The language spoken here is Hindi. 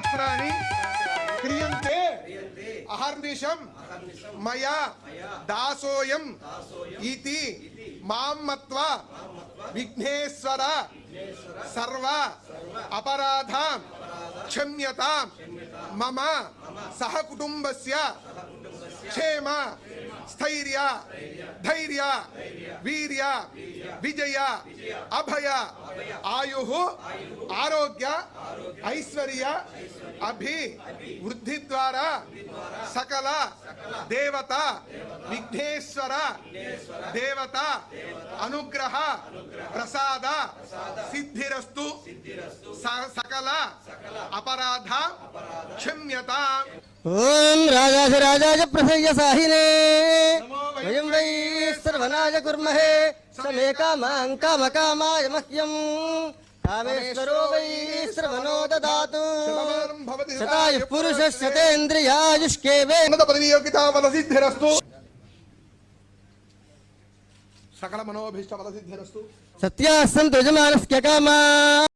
आत्मनि क्रियन्ते। अहर्निशम मया दासोयम इति माम मत्वा विघ्नेश्वर। सर्व अपराधा क्षम्यता मम सहकुटुंबस्य क्षेम। स्थर्य धैर्य वीर विजय अभय आयु आरोग्य ऐश्वर्य अभि वृद्धि द्वारा सकल देवता विघ्नेश्वर देवता अनुग्रह प्रसाद सिद्धिस्तु सकल। अपराध क्षम्यता ओम राजा से राजाज राजाज प्रसय साहिने वयं वै सर्वनाय कुर्महे समे कामां कामकामाय मह्यं कामेश्वरो वै सर्वनो ददातु। शतायुः पुरुषः सकल मनसिद्धिरस्तु सकलमनोभीष्टफलसिद्धिरस्तु सत्याः सन्तु यजमानस्य कामा।